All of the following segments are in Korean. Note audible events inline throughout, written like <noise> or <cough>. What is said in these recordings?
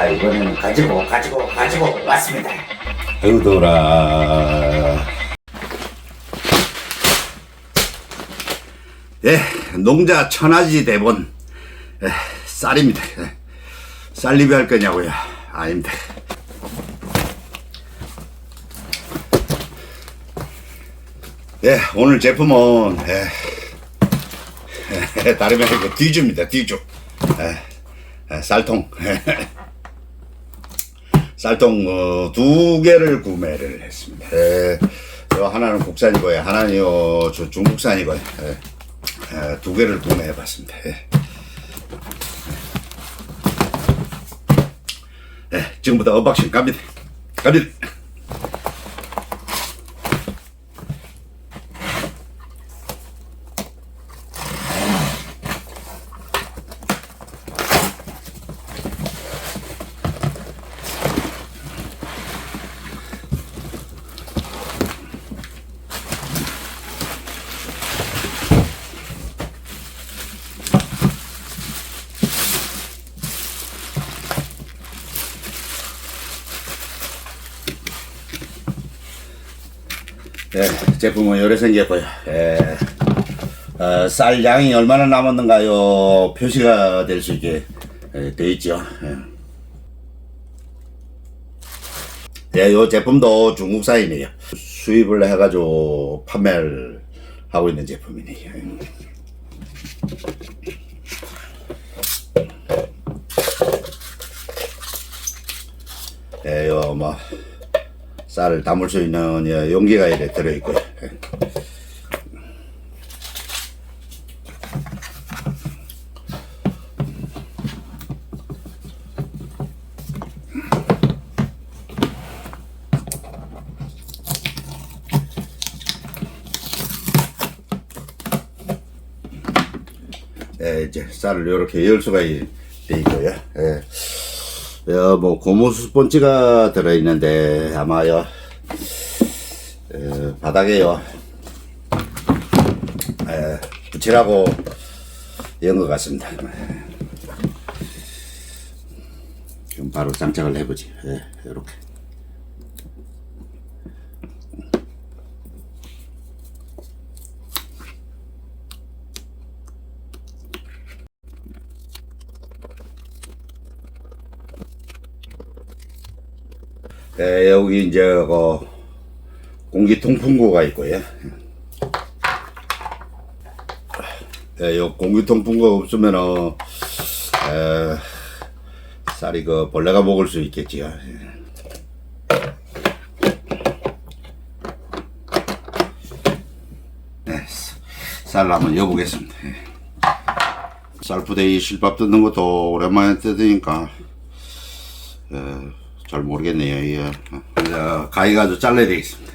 자 이번에는 가지고 가지고 가지고 왔습니다. 아이고 더라. 예 농자 천하지 대본. 예, 쌀입니다. 예. 쌀리비 할 거냐고요? 아닙니다. 예 오늘 제품은 예, 예, <laughs> 다름이 아니고 뒤주입니다 뒤주. 예, 예, 쌀통 <laughs> 쌀통 어, 두 개를 구매를 했습니다. 예, 요 하나는 국산이고요, 하나는 요저 중국산이고요. 예, 예, 두 개를 구매해봤습니다. 예. 예, 지금부터 언박싱 갑니다. 갑니다. 예, 제품은 요래 생겼고요. 예, 어, 쌀 양이 얼마나 남았는가요? 표시가 될 수 있게 예, 돼 있죠. 예. 예, 요 제품도 중국산이네요. 수입을 해가지고 판매를 하고 있는 제품이네요. 예, 요, 뭐, 쌀을 담을 수 있는 예, 용기가 이렇게 들어있고요. 예. 예, 이제 쌀을 이렇게 열 수가 이- 돼 있고요. 예. 여, 뭐, 고무 스폰지가 들어있는데, 아마요, 어, 바닥에요, 에, 붙이라고 연것 같습니다. 지금 바로 장착을 해보지. 예, 이렇게. 예, 여기 이제 그 공기 통풍구가 있고요. 예, 요 공기 통풍구가 없으면은 에, 쌀이 그 벌레가 먹을 수 있겠지요. 예. 네, 쌀 한번 여보겠습니다. 예. 쌀부대이 실밥 뜯는 것도 오랜만에 뜯으니까 어, 잘 모르겠네요. 이게 어, 가위 가지고 잘라야 되겠습니다.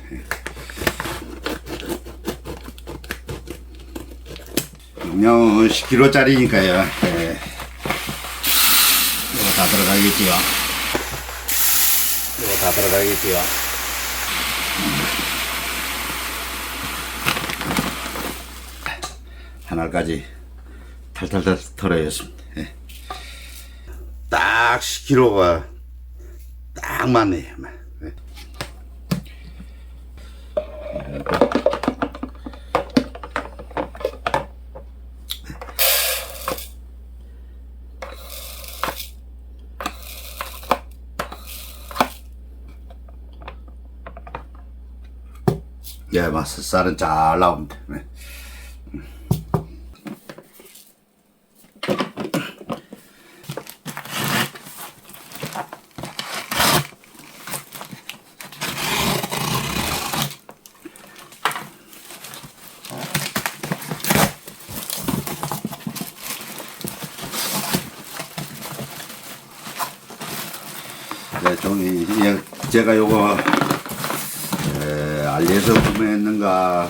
용량은 10kg짜리니까요. 예. 이거 다 들어가겠지요. 이거 다 들어가겠지요. 하나까지 탈탈탈 털어였습니다. 예. 딱 10kg가 딱 맞네요. 네. 예, 맞 쌀은 잘 나옵니다. 네. 네, 종이 예, 제가 요거 에, 알리에서 구매했는가.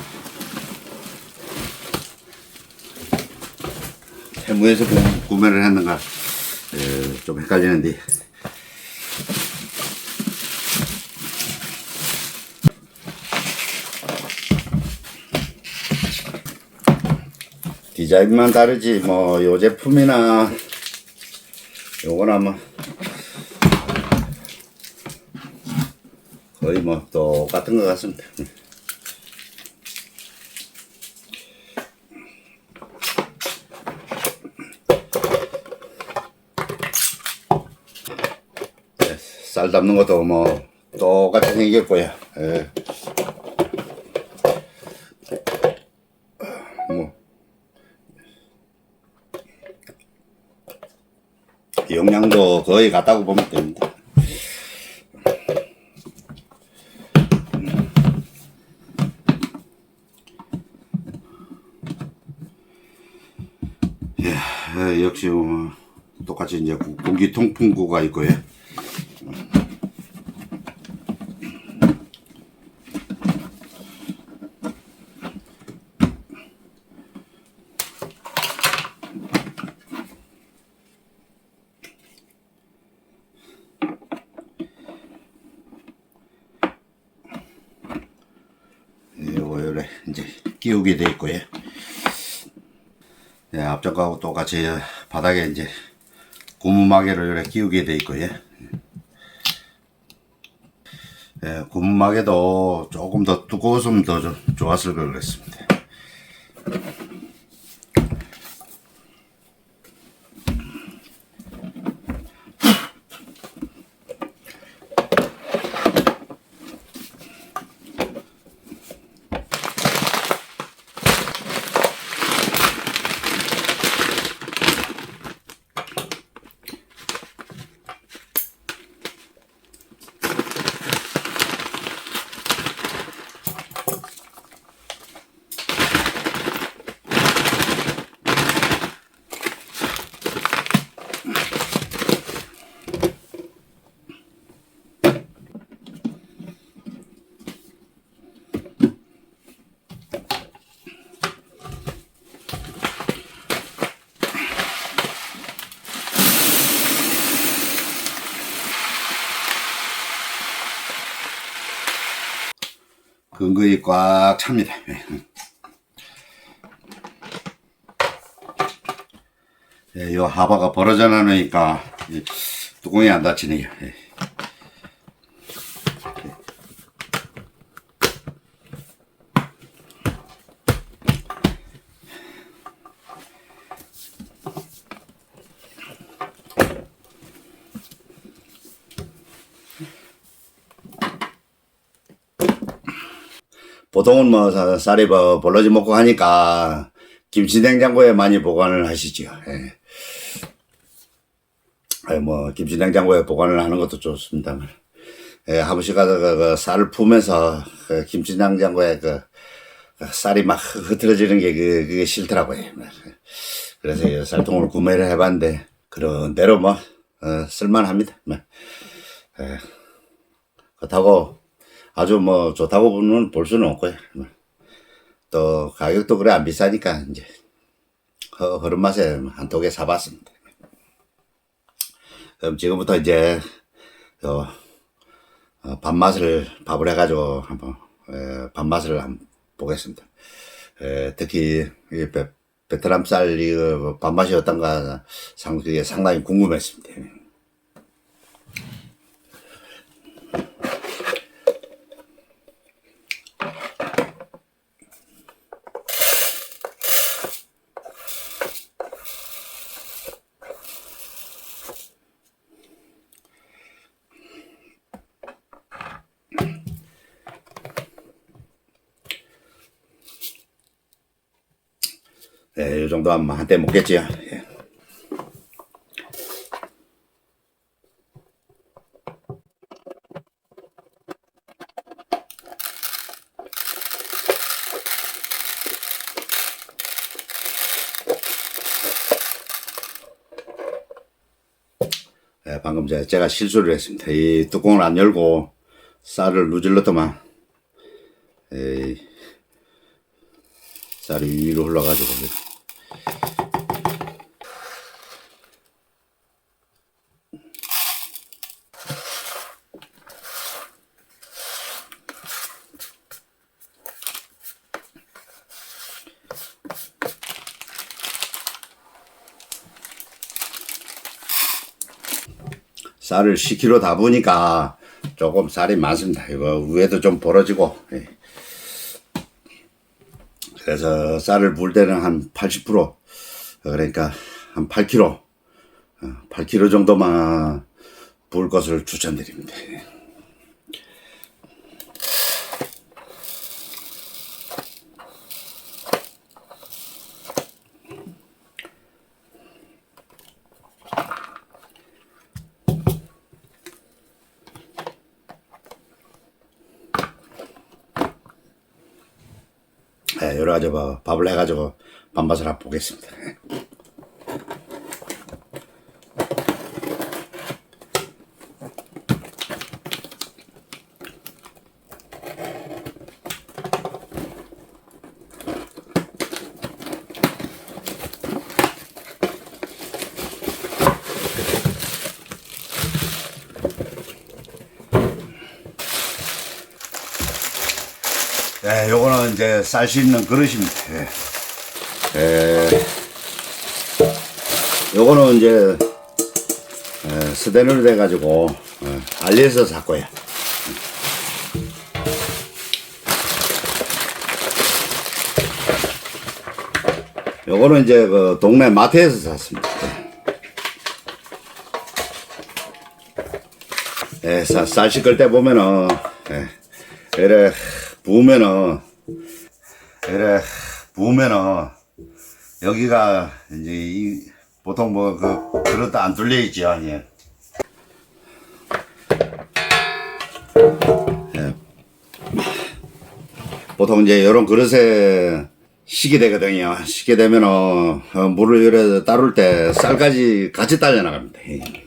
세무에서 구- 구매를 했는가. 에, 좀 헷갈리는데. 디자인만 다르지 뭐 요 제품이나 요거나 뭐 거의 뭐 똑같은 것 같습니다. 네, 쌀 담는 것도 뭐 똑같이 생겼고요. 예. 뭐 영양도 거의 같다고 보면 됩니다. 예, 역시 뭐 똑같이 이제 구- 공기 통풍구가 있고요. 요거 요래 이제 끼우게 돼 있고요. 예, 앞쪽 하고 똑같이 바닥에 이제 고무마개를 이렇게 끼우게 돼 있고요. 예, 고무마개도 조금 더 두꺼웠으면 더좀 좋았을 걸 그랬습니다. 거이 꽉 찹니다. 예. 예, 요 하바가 벌어져 나니까 뚜껑이 안 닫히네요. 예. 보통은 뭐 사- 쌀이 뭐 벌러지 먹고 하니까 김치 냉장고에 많이 보관을 하시죠. 예. 아니, 뭐 김치 냉장고에 보관을 하는 것도 좋습니다만 예, 한 번씩 가다가 그 쌀을 품에서 그 김치 냉장고에 그, 그 쌀이 막 흐트러지는 게 그, 그게 싫더라고요. 그래서 이 쌀통을 구매를 해봤는데 그런 대로 뭐 어, 쓸만합니다. 뭐. 예. 그렇다고 아주 뭐 좋다고 보는 볼 수는 없고요. 뭐. 또 가격도 그래 안 비싸니까 이제 허, 흐른 맛에 한 두 개 사봤습니다. 그럼 지금부터 이제 요 어, 밥맛을 밥을 해가지고 한번 에, 밥맛을 한번 보겠습니다. 에, 특히 이 베, 베트남 쌀 이거 밥맛이 어떤가 상당히 궁금했습니다. 네, 이 정도 하면 한때 먹겠지요. 예. 예, 방금 제- 제가 실수를 했습니다. 이 뚜껑을 안 열고 쌀을 누질렀더만 쌀이 위로 흘러가지고 쌀을 10kg 다 보니까 조금 살이 많습니다. 이거 위에도 좀 벌어지고. 예. 그래서 쌀을 불 때는 한 80% 그러니까 한 8kg, 8kg 정도만 불 것을 추천드립니다. 가지 뭐 밥을 해가지고 밥맛을 한번 보겠습니다. 예, 이제 쌀수 있는 그릇입니다. 예. 예. 요거는 이제 예, 스테인으로 돼가지고 예, 알리에서 샀고요. 요거는 이제 그 동네 마트에서 샀습니다. 예, 쌀, 쌀 씻을 때 보면은, 예, 이래, 부으면은, 이래, 부으면은, 여기가, 이제, 이, 보통 뭐, 그, 그릇도 안 뚫려 있죠, 예. 예. 보통 이제, 이런 그릇에, 시게 되거든요. 시게 되면은, 어, 물을 이래 따를 때, 쌀까지 같이 딸려 나갑니다. 예.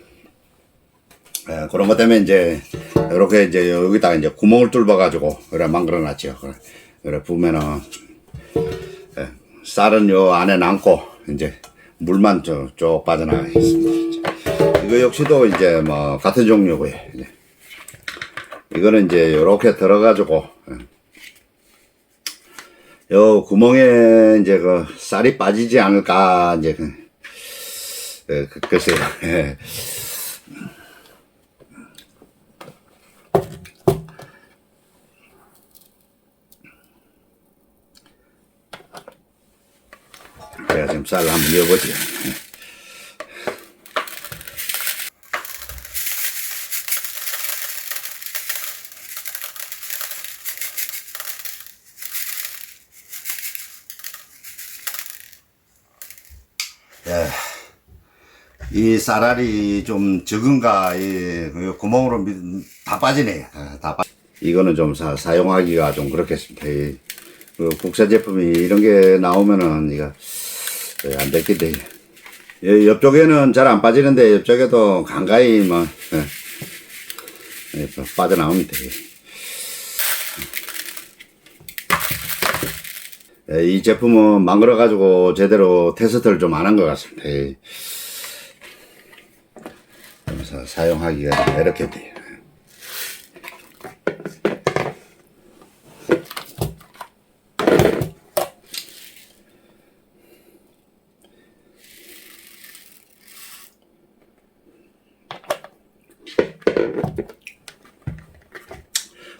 예, 그런 것 때문에 이제 이렇게 이제 여기다가 이제 구멍을 뚫어 가지고 그래 만들어 놨죠. 그래, 그래 예, 쌀은 요 안에 남고 이제 물만 쭉, 쭉 빠져나가 있습니다. 이거 역시도 이제 뭐 같은 종류고요. 이거는 이제 요렇게 들어 가지고 예. 요 구멍에 이제 그 쌀이 빠지지 않을까 이제 그, 예, 그, 글쎄요. 예. 그래 지금 쌀을 한번 넣어보지. 예. 이 쌀알이 좀 적은가, 이, 그 구멍으로 미- 다 빠지네. 아, 다 빠. 이거는 좀 사, 사용하기가 좀 그렇겠습니다. 이, 그 국산 제품이 이런 게 나오면은, 이거, 예, 안 됐겠대. 예, 옆쪽에는 잘 안 빠지는데, 옆쪽에도 간간히 뭐, 예, 예, 뭐 빠져나옵니다. 예, 이 제품은 망그러가지고 제대로 테스트를 좀 안 한 것 같습니다. 예. 그래서 사용하기가 이렇게 돼요.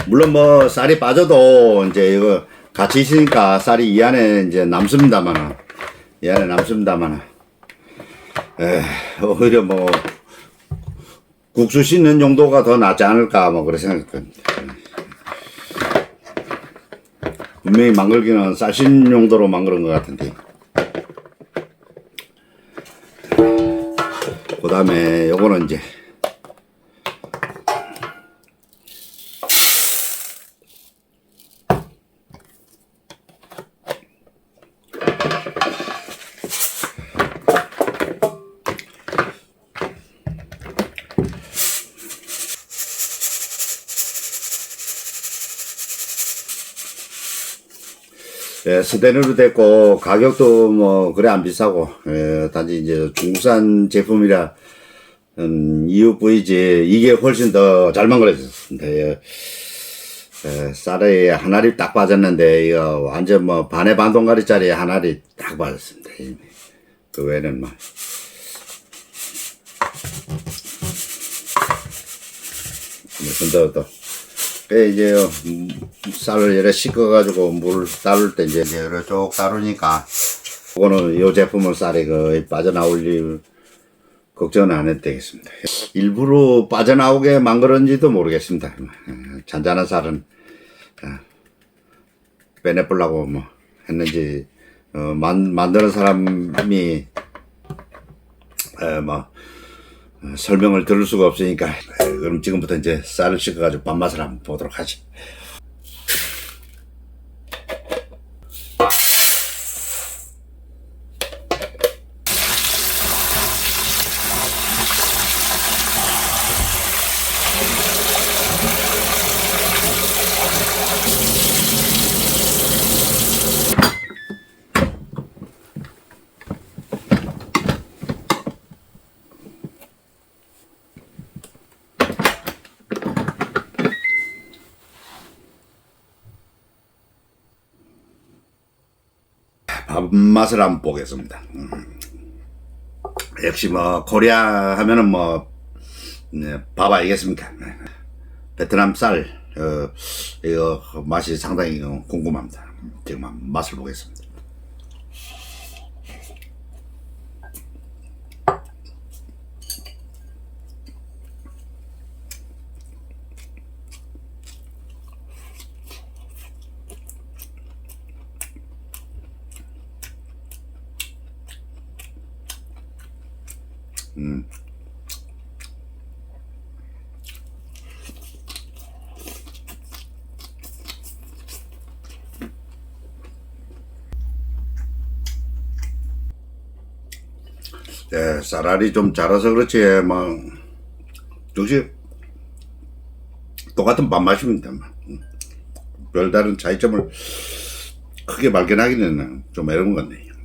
물론 뭐 쌀이 빠져도 이제 이거 같이 있으니까 쌀이 이 안에 이제 남습니다만은 이 안에 남습니다만은 에 오히려 뭐 국수 씻는 용도가 더 낫지 않을까 뭐 그런 생각합니다. 분명히 망글기는 쌀 씻는 용도로 망그른 것 같은데. 그 다음에 요거는 이제 예, 스테인으로 됐고 가격도 뭐 그래 안 비싸고 예, 단지 이제 중국산 제품이라 음, 이웃 부이지 이게 훨씬 더 잘 만들어졌습니다. 예. 예, 쌀에 한 알이 딱 빠졌는데 이거 완전 뭐 반의 반 동가리짜리 한 알이 딱 빠졌습니다. 예. 그 외에는 뭐 무슨 더 더. 그 이제 음, 쌀을 이렇게 씻어가지고 물을 따를 때 이제 이렇게 쭉 따르니까 그거는 이 제품은 쌀이 거의 빠져나올 일 걱정은 안 해도 되겠습니다. 일부러 빠져나오게 만들었는지도 모르겠습니다. 예, 잔잔한 쌀은 어, 빼내보려고 뭐 했는지 어, 만, 만드는 사람이 에, 뭐 어, 설명을 들을 수가 없으니까 에, 그럼 지금부터 이제 쌀을 씻어가지고 밥맛을 한번 보도록 하지. 밥 맛을 한번 보겠습니다. 음. 역시 뭐 코리아 하면은 뭐 네, 밥 아니겠습니까? 네. 베트남 쌀 어, 이거 맛이 상당히 궁금합니다. 지금 맛을 보겠습니다. 예, 쌀알이 좀 자라서 그렇지 뭐 역시 똑같은 밥맛입니다. 뭐. 음. 별다른 차이점을 크게 발견하기는 좀 어려운 것 같네요.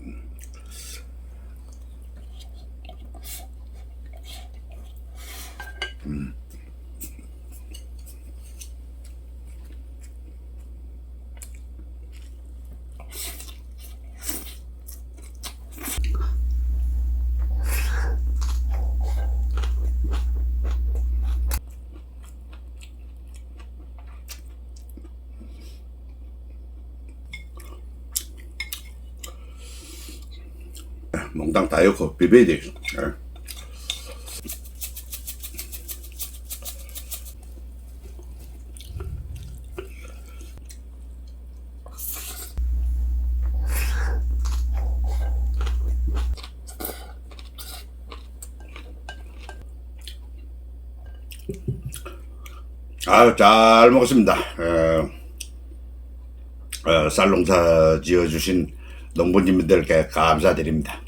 비벼야 되겠어. 예. 아유, 잘 먹었습니다. 어, 어, 쌀농사 지어주신 농부님들께 감사드립니다.